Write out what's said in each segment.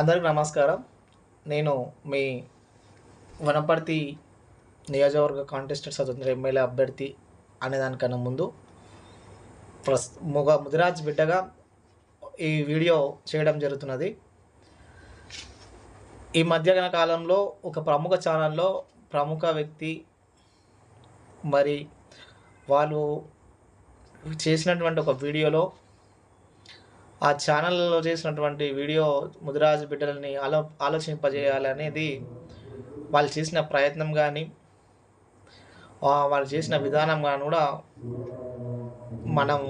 అందరికి నమస్కారం. నేను మీ వనపర్తి నియోజకవర్గ కాంటెస్టెడ్ స్వతంత్ర ఎమ్మెల్యే అభ్యర్థి అనే దానికన్నా ముందు ప్రస్ ముగ ముదిరాజ్ బిడ్డగా ఈ వీడియో చేయడం జరుగుతున్నది. ఈ మధ్యకాల కాలంలో ఒక ప్రముఖ ఛానల్లో ప్రముఖ వ్యక్తి మరి వాళ్ళు చేసినటువంటి ఒక వీడియోలో ఆ ఛానల్లో చేసినటువంటి వీడియో ముదిరాజు బిడ్డలని ఆలో ఆలోచింపజేయాలనేది వాళ్ళు చేసిన ప్రయత్నం కానీ వాళ్ళు చేసిన విధానం కానీ కూడా మనం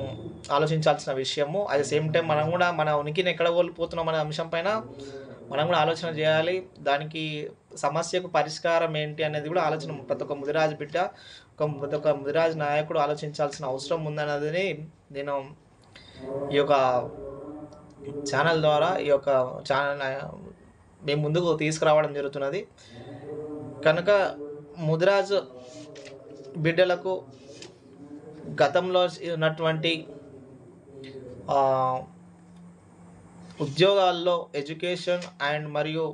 ఆలోచించాల్సిన విషయము. అట్ ద సేమ్ టైం మనం కూడా మన ఉనికిని ఎక్కడ కోల్పోతున్నాం అనే అంశం పైన మనం కూడా ఆలోచన చేయాలి. దానికి సమస్యకు పరిష్కారం ఏంటి అనేది కూడా ఆలోచన ప్రతి ఒక్క ముదిరాజు బిడ్డ ఒక ప్రతి ఒక్క ముదిరాజు నాయకుడు ఆలోచించాల్సిన అవసరం ఉందన్నది నేను ఈ యొక్క ఛానల్ ద్వారా ఈ యొక్క ఛానల్ మేము ముందుకు తీసుకురావడం జరుగుతున్నది. కనుక ముదిరాజ్ బిడ్డలకు గతంలో ఉన్నటువంటి ఉద్యోగాల్లో ఎడ్యుకేషన్ అండ్ మరియు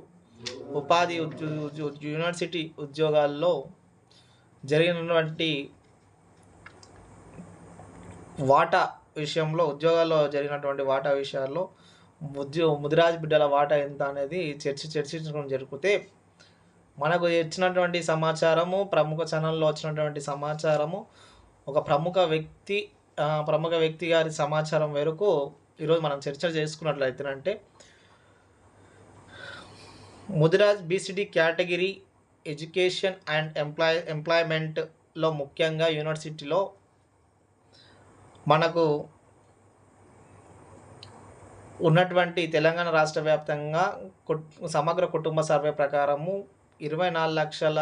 ఉపాధి ఉద్యో ఉద్యో- యూనివర్సిటీ ఉద్యోగాల్లో జరిగినటువంటి వాటా విషయంలో ఉద్యోగాల్లో జరిగినటువంటి వాటా విషయాల్లో ఉద్యో ముదిరాజ్ బిడ్డల వాటా ఎంత అనేది చర్చ చర్చించడం జరిగితే మనకు ఇచ్చినటువంటి సమాచారము ప్రముఖ ఛానల్లో వచ్చినటువంటి సమాచారము ఒక ప్రముఖ వ్యక్తి ప్రముఖ వ్యక్తి గారి సమాచారం మేరకు ఈరోజు మనం చర్చ చేసుకున్నట్లయితేనంటే Mudiraj BCD category education and employ ఎంప్లాయ్మెంట్లో ముఖ్యంగా యూనివర్సిటీలో మనకు ఉన్నటువంటి తెలంగాణ రాష్ట్ర వ్యాప్తంగా కుట్- సమగ్ర కుటుంబ సర్వే ప్రకారము ఇరవై నాలుగు లక్షల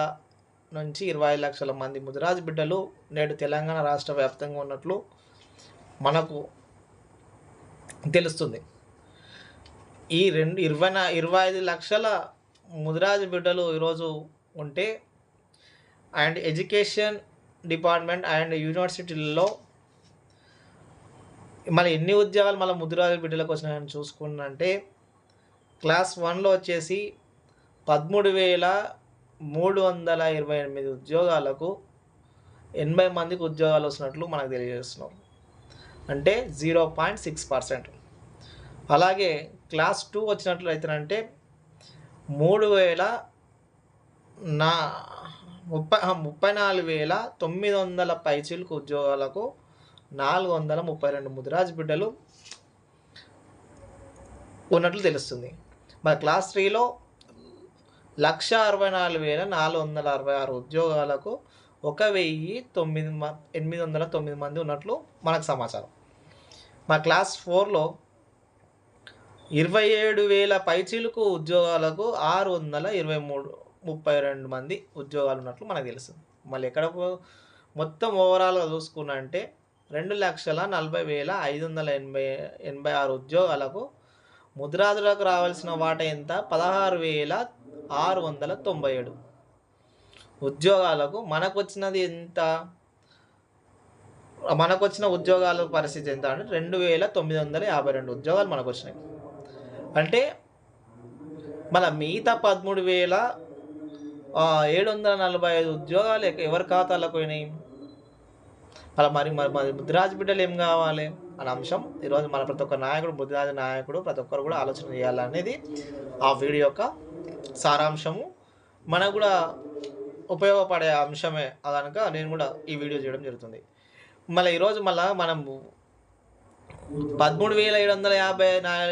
నుంచి ఇరవై ఐదు లక్షల మంది ముదిరాజు బిడ్డలు నేడు తెలంగాణ రాష్ట్ర వ్యాప్తంగా ఉన్నట్లు మనకు తెలుస్తుంది. ఈ రెండు ఇరవై నా ఇరవై ఐదు లక్షల ముదిరాజు బిడ్డలు ఈరోజు ఉంటే అండ్ ఎడ్యుకేషన్ డిపార్ట్మెంట్ అండ్ యూనివర్సిటీల్లో మళ్ళీ ఎన్ని ఉద్యోగాలు మళ్ళీ ముద్దురాజు బిడ్డలకు వచ్చినాయని చూసుకున్నంటే క్లాస్ వన్లో వచ్చేసి పదమూడు వేల మూడు వందల ఇరవై ఎనిమిది ఉద్యోగాలకు ఎనభై మందికి ఉద్యోగాలు వస్తున్నట్లు మనకు తెలియజేస్తున్నాం అంటే జీరో పాయింట్ సిక్స్ పర్సెంట్. అలాగే క్లాస్ టూ వచ్చినట్లయితేనంటే మూడు వేల నా ముప్పై ముప్పై నాలుగు వేల తొమ్మిది వందల పైచీలకు ఉద్యోగాలకు నాలుగు వందల ముప్పై రెండు ముదిరాజ్ బిడ్డలు ఉన్నట్లు తెలుస్తుంది. మరి క్లాస్ త్రీలో లక్ష అరవై నాలుగు వేల నాలుగు వందల అరవై ఆరు ఉద్యోగాలకు ఒక వెయ్యి తొమ్మిది మ ఎనిమిది వందల తొమ్మిది మంది ఉన్నట్లు మనకు సమాచారం. మా క్లాస్ ఫోర్లో ఇరవై ఏడు వేల పైచీలకు ఉద్యోగాలకు ఆరు వందల ఇరవై మూడు ముప్పై రెండు మంది ఉద్యోగాలు ఉన్నట్లు మనకు తెలుస్తుంది. మళ్ళీ ఎక్కడ మొత్తం ఓవరాల్గా చూసుకున్నా అంటే రెండు లక్షల నలభై వేల ఐదు వందల ఎనభై ఎనభై ఆరు ఉద్యోగాలకు ముద్రాదులకు రావాల్సిన వాటా ఎంత? పదహారు వేల ఆరు వందల తొంభై ఏడు. ఉద్యోగాలకు మనకు వచ్చినది ఎంత? మనకు వచ్చిన ఉద్యోగాల పరిస్థితి ఎంత అంటే రెండు వేల తొమ్మిది వందల యాభై రెండు ఉద్యోగాలు మనకు వచ్చినాయి అంటే మన మిగతా పదమూడు వేల ఏడు వందల నలభై ఐదు ఉద్యోగాలు ఎవరి ఖాతాలకు పోయినాయి? అలా మరి మరి మరి ముద్రాజ్ బిడ్డలు ఏం కావాలి? అనే అంశం ఈరోజు మన ప్రతి ఒక్క నాయకుడు ముద్రాజ్ నాయకుడు ప్రతి ఒక్కరు కూడా ఆలోచన చేయాలనేది ఆ వీడియో యొక్క సారాంశము. మనకు కూడా ఉపయోగపడే అంశమే కనుక నేను కూడా ఈ వీడియో చేయడం జరుగుతుంది. మళ్ళీ ఈరోజు మళ్ళీ మనం పదమూడు వేల ఏడు వందల యాభై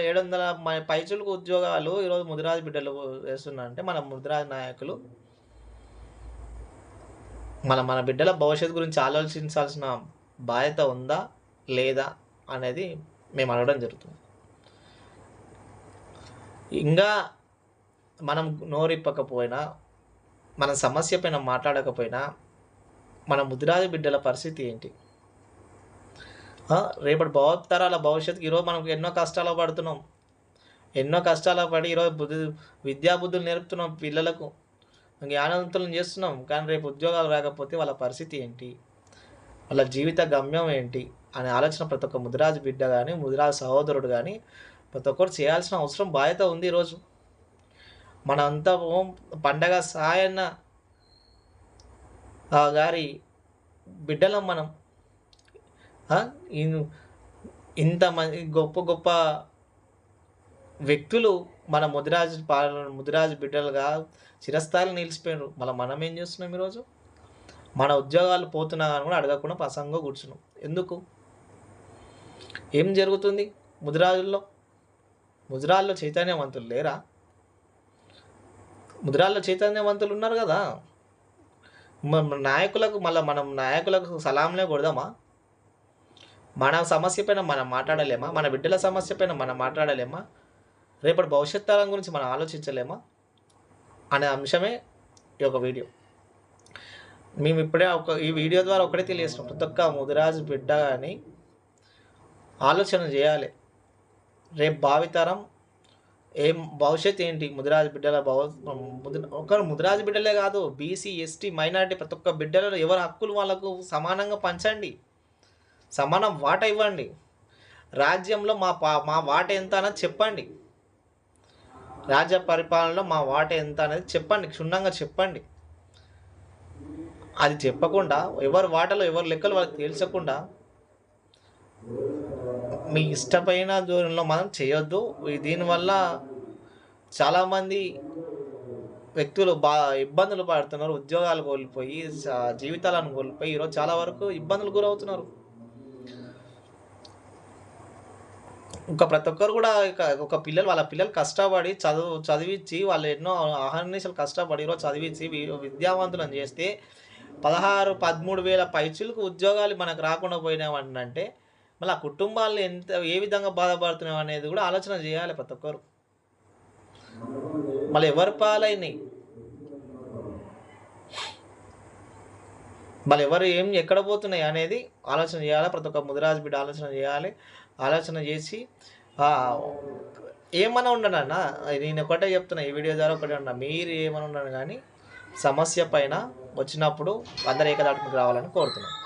ఏడు వందల పైచులకు ఉద్యోగాలు ఈరోజు ముదిరాజు బిడ్డలు వేస్తున్నారంటే మన ముదిరాజు నాయకులు మన మన బిడ్డల భవిష్యత్తు గురించి ఆలోచించాల్సిన బాధ్యత ఉందా లేదా అనేది మేము అడగడం జరుగుతుంది. ఇంకా మనం నోరిప్పకపోయినా మన సమస్య పైన మాట్లాడకపోయినా మన ముదిరాజు బిడ్డల పరిస్థితి ఏంటి? రేపటి భావతరాల భవిష్యత్తుకి ఈరోజు మనం ఎన్నో కష్టాలు పడుతున్నాం. ఎన్నో కష్టాలు పడి ఈరోజు బుద్ధి విద్యా బుద్ధులు నేర్పుతున్నాం పిల్లలకు. జ్ఞానవంతులను చేస్తున్నాం. కానీ రేపు ఉద్యోగాలు రాకపోతే వాళ్ళ పరిస్థితి ఏంటి? వాళ్ళ జీవిత గమ్యం ఏంటి? అనే ఆలోచన ప్రతి ఒక్క ముదిరాజు బిడ్డ కానీ ముదిరాజు సహోదరుడు కానీ ప్రతి ఒక్కరు చేయాల్సిన అవసరం బాధ్యత ఉంది ఈరోజు మనంతా ఓం పండగ సాయన్న ఆ గారి బిడ్డలం మనం. ఇంత మంది గొప్ప గొప్ప వ్యక్తులు మన ముదిరాజు పాలన ముదిరాజు బిడ్డలుగా చిరస్థాయిలు నిలిచిపోయారు మళ్ళీ మనం ఏం చేస్తున్నాం ఈరోజు? మన ఉద్యోగాలు పోతున్నా అని కూడా అడగకుండా ప్రసంగంగా కూర్చున్నాం. ఎందుకు? ఏం జరుగుతుంది ముదిరాజుల్లో? ముదిరాల్లో చైతన్యవంతులు లేరా? ముదిరాల్లో చైతన్యవంతులు ఉన్నారు కదా. నాయకులకు మళ్ళీ మనం నాయకులకు సలాంలే కొడదామా? మన సమస్య పైన మనం మాట్లాడలేమా? మన బిడ్డల సమస్య పైన మనం మాట్లాడలేమా? రేపటి భవిష్యత్ తరం గురించి మనం ఆలోచించలేమా అనే అంశమే ఈ యొక్క వీడియో. మేము ఇప్పుడే ఒక ఈ వీడియో ద్వారా ఒకటే తెలియజేస్తున్నాం. ప్రతి ఒక్క ముదిరాజు బిడ్డ అని ఆలోచన చేయాలి. రేపు భావితరం ఏం భవిష్యత్ ఏంటి? ముదిరాజు బిడ్డల భవ ఒక ముదిరాజు బిడ్డలే కాదు బీసీ ఎస్టీ మైనారిటీ ప్రతి ఒక్క బిడ్డలలో ఎవరి హక్కులు వాళ్ళకు సమానంగా పంచండి. సమానం వాట ఇవ్వండి. రాజ్యంలో మా పా మా వాట ఎంత అన్నది చెప్పండి. రాజ్య పరిపాలనలో మా వాట ఎంత అనేది చెప్పండి క్షుణ్ణంగా చెప్పండి. అది చెప్పకుండా ఎవరి వాటలో ఎవరి లెక్కలు వాళ్ళకి తేల్చకుండా మీ ఇష్టమైన దూరంలో మనం చేయొద్దు. దీనివల్ల చాలామంది వ్యక్తులు బా ఇబ్బందులు పడుతున్నారు ఉద్యోగాలు కోల్పోయి జీవితాలను కోల్పోయి ఈరోజు చాలా వరకు ఇబ్బందులు గురవుతున్నారు. ఇంకా ప్రతి ఒక్కరు కూడా ఒక పిల్లలు వాళ్ళ పిల్లలు కష్టపడి చదువు చదివించి వాళ్ళు ఎన్నో అహర్నిశలు కష్టపడి చదివించి విద్యావంతులను చేస్తే పదహారు పదమూడు వేల పైచులకు ఉద్యోగాలు మనకు రాకుండా పోయినామంటే మళ్ళీ ఆ కుటుంబాలు ఎంత ఏ విధంగా బాధపడుతున్నాం అనేది కూడా ఆలోచన చేయాలి ప్రతి ఒక్కరు. మళ్ళీ ఎవరి పాలైనాయి? మళ్ళీ ఎవరు ఏం ఎక్కడ పోతున్నాయి అనేది ఆలోచన చేయాలి? ప్రతి ఒక్క ముదిరాజు బిడ్డ ఆలోచన చేయాలి. ఆలోచన చేసి ఏమన్నా ఉండను అన్న. నేను ఒకటే చెప్తున్నా ఈ వీడియో ద్వారా ఒకటే ఉన్నా మీరు ఏమన్నా ఉండను కానీ సమస్య పైన వచ్చినప్పుడు అందరు ఏకదాటికి రావాలని కోరుతున్నాను